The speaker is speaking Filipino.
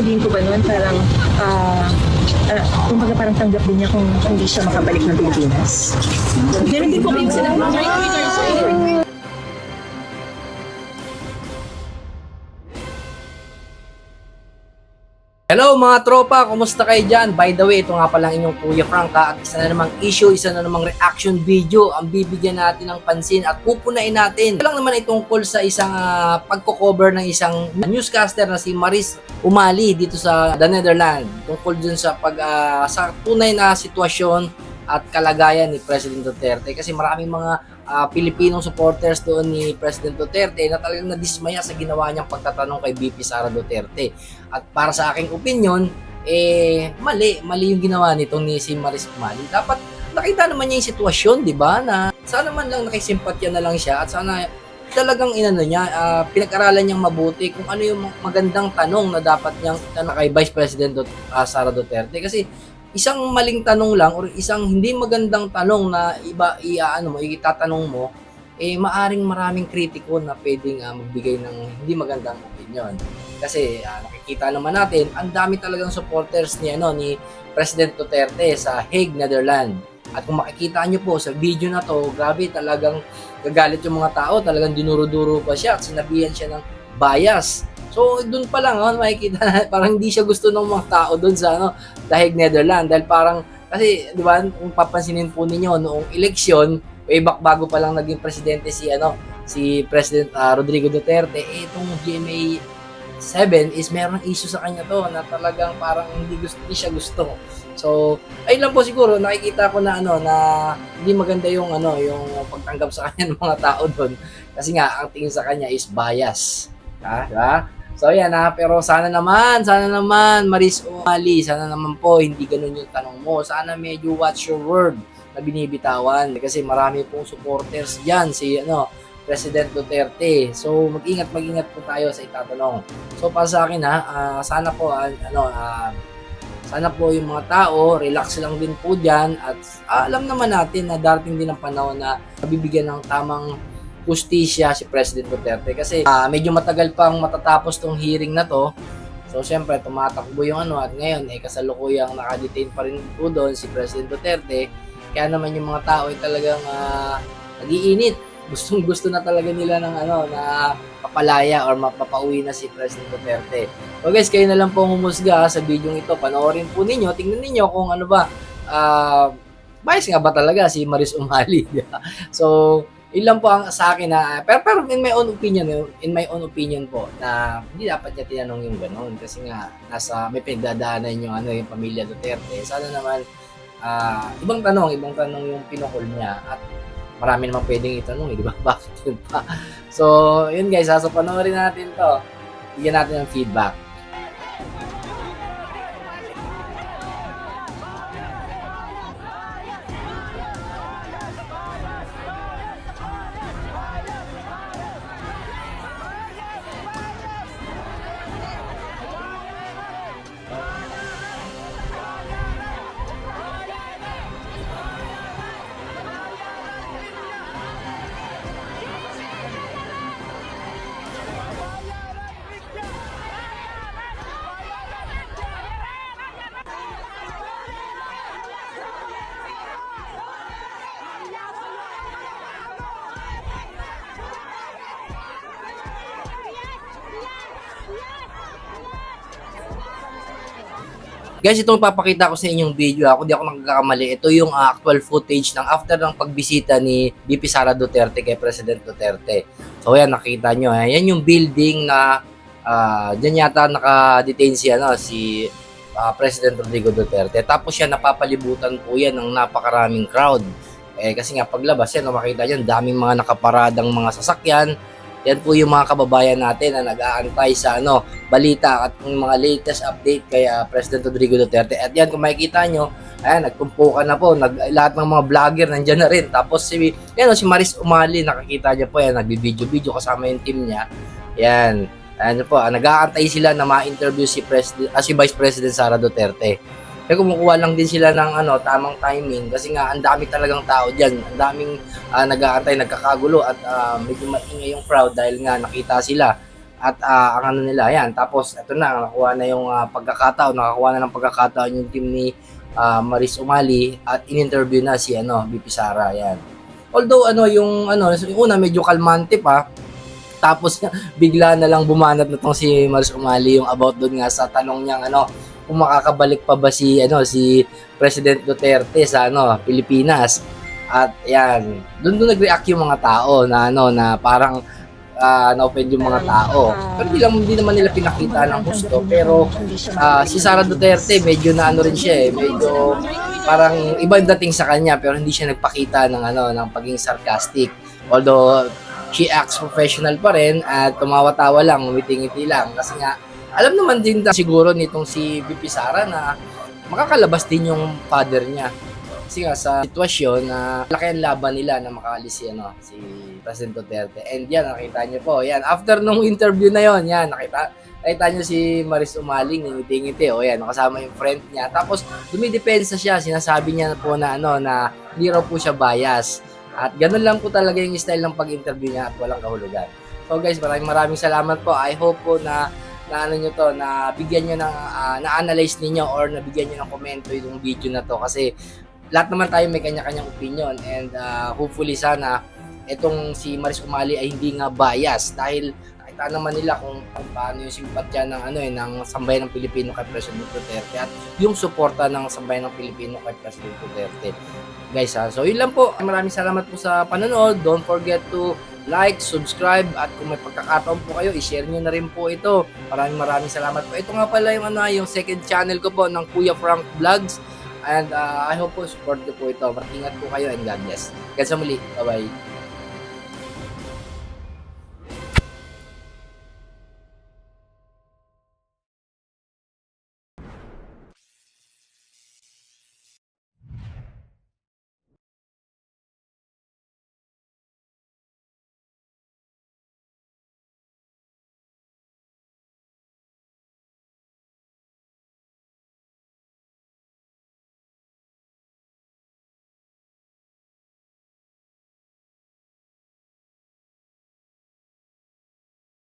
sabihin ko ba nun, parang, ah, uh, kumbaga parang tanggap din niya kung hindi siya makabalik ng Pilipinas. Ganun din po kayo sila. Hello mga tropa, kumusta kayo dyan? By the way, ito nga palang inyong Kuya Frank ha, at isa na namang issue, isa na namang reaction video ang bibigyan natin ng pansin at pupunain natin. Ito lang naman ay tungkol sa isang uh, pagko-cover ng isang newscaster na si Maris Umali dito sa The Netherlands tungkol dun sa pag ah, sa tunay na sitwasyon at kalagayan ni President Duterte kasi maraming mga ah, Pilipinong supporters doon ni President Duterte na talagang nadismaya sa ginawa niyang pagtatanong kay BP Sara Duterte. At para sa aking opinion, eh, mali. Mali yung ginawa nitong ni si Maris Umali. Dapat nakita naman niya yung sitwasyon, di ba? Na sana man lang nakisimpatya na lang siya at sana talagang inano niya, ah, pinag-aralan niyang mabuti kung ano yung magandang tanong na dapat niyang tanong kay Vice President Dut- ah, Sara Duterte. Kasi isang maling tanong lang or isang hindi magandang tanong na iba iaano mo, itatanong mo, eh maaring maraming kritiko na pwedeng ah, magbigay ng hindi magandang opinion. Kasi ah, nakikita naman natin, ang dami talagang supporters ni ano ni President Duterte sa Hague, Netherlands. At kung makikita nyo po sa video na to, grabe talagang gagalit yung mga tao, talagang dinuro-duro pa siya at sinabihan siya ng bias. So, doon pa lang, oh, makikita na, parang hindi siya gusto ng mga tao doon sa ano, Dahig Netherlands. Dahil parang, kasi, di ba, kung papansinin po ninyo, noong eleksyon, way back bago pa lang naging presidente si, ano, si President ah, Rodrigo Duterte, eh, itong GMA 7 is meron issue sa kanya to na talagang parang hindi gusto hindi siya gusto. So, ayun lang po siguro nakikita ko na ano na hindi maganda yung ano yung pagtanggap sa kanya ng mga tao doon kasi nga ang tingin sa kanya is bias. Ha? Diba? So yan ha, pero sana naman, sana naman Maris Umali, sana naman po hindi ganun yung tanong mo. Sana medyo watch your word na binibitawan kasi marami pong supporters diyan si ano President Duterte. So mag-ingat mag-ingat po tayo sa itatanong. So para sa akin ha, ah, sana po ah, ano ah, sana po yung mga tao, relax lang din po diyan at ah, alam naman natin na darating din ang panahon na mabibigyan ng tamang justisya si President Duterte kasi ah, medyo matagal pang matatapos tong hearing na to. So syempre tumatakbo yung ano at ngayon eh kasalukuyang nakadetain pa rin po doon si President Duterte. Kaya naman yung mga tao ay talagang ah, nag-iinit. Gustong gusto na talaga nila ng ano na papalaya or mapapauwi na si President Duterte. So guys, kayo na lang po humusga sa video ito. Panoorin po ninyo, tingnan ninyo kung ano ba ah bias nga ba talaga si Maris Umali. so, ilan po ang sa akin na pero pero in my own opinion in my own opinion po na hindi dapat niya tinanong yung ganoon kasi nga nasa may pinagdadaanan yung ano yung pamilya Duterte. Sana naman ah, ibang tanong ibang tanong yung pinukol niya. At marami naman pwedeng itanong eh, di ba? Bakit yun pa? So yun guys so panoorin natin to. Bigyan natin ng feedback Guys, itong papakita ko sa inyong video, ako di ako nagkakamali. Ito yung ah, actual footage ng after ng pagbisita ni BP Sara Duterte kay President Duterte. So yan, nakita nyo. eh. Yan yung building na uh, dyan yata naka-detain si, ano, si ah, President Rodrigo Duterte. Tapos yan, napapalibutan po yan ng napakaraming crowd. Eh, kasi nga paglabas yan, makita dyan, daming mga nakaparadang mga sasakyan. Yan po yung mga kababayan natin na nag-aantay sa ano, balita at yung mga latest update kay ah, President Rodrigo Duterte. At yan, kung makikita nyo, ayan, nagtumpukan na po. Nag, lahat ng mga vlogger nandyan na rin. Tapos si, yan, oh, si Maris Umali, nakakita niya po yan, nagbibideo-video kasama yung team niya. Yan. Ano po, ah, nag-aantay sila na ma-interview si, President, ah, si Vice President Sara Duterte. Kaya kumukuha lang din sila ng ano, tamang timing kasi nga ang dami talagang tao diyan. Ang daming ah, nag-aantay, nagkakagulo at ah, medyo maingay yung crowd dahil nga nakita sila At ah, ang ano nila, yan. Tapos, ito na, nakuha na yung ah, pagkakataon, nakakuha na ng pagkakataon yung team ni ah, Maris Umali at in-interview na si ano, BP Sara, yan. Although, ano, yung, ano, yung una, medyo kalmante pa, tapos bigla na lang bumanat na tong si Maris Umali yung about doon nga sa tanong niyang ano kung makakabalik pa ba si ano si President Duterte sa ano Pilipinas. At yan, doon doon nag-react yung mga tao na ano na parang ah, na-offend yung mga tao. Pero hindi lang hindi naman nila pinakita ng gusto pero ah, si Sara Duterte medyo na ano rin siya eh, medyo parang ibang dating sa kanya pero hindi siya nagpakita ng ano ng pagiging sarcastic. Although she acts professional pa rin at tumawa-tawa lang, ngumiti-ngiti lang kasi nga alam naman din da- siguro nitong si BP Sara na makakalabas din yung father niya. Kasi nga sa sitwasyon na laki ang laban nila na makaalis si, ano, si President Duterte. And yan, nakita niyo po. Yan, after nung interview na yon yan, nakita, nakita niyo si Maris Umaling, ngiti-ngiti. O yan, nakasama yung friend niya. Tapos, dumidepensa siya. Sinasabi niya po na, ano, na hindi raw po siya bias. At ganun lang po talaga yung style ng pag-interview niya at walang kahulugan. So guys, maraming maraming salamat po. I hope po na na ano nyo to, na bigyan nyo ng, ah, na-analyze ninyo or nabigyan nyo ng komento yung video na to kasi lahat naman tayo may kanya-kanyang opinion and ah, hopefully sana itong si Maris Umali ay hindi nga bias dahil nakita naman nila kung, kung paano yung simpatya ng ano eh ng sambayan ng Pilipino kay President Duterte at yung suporta ng sambayan ng Pilipino kay President Duterte. Guys, ha? so yun lang po. Maraming salamat po sa panonood. Don't forget to like, subscribe, at kung may pagkakataon po kayo, i-share nyo na rin po ito. Maraming maraming salamat po. Ito nga pala yung, ano, yung second channel ko po ng Kuya Frank Vlogs. And uh, I hope po support nyo po ito. Ingat po kayo and God bless. Sa muli. Bye-bye.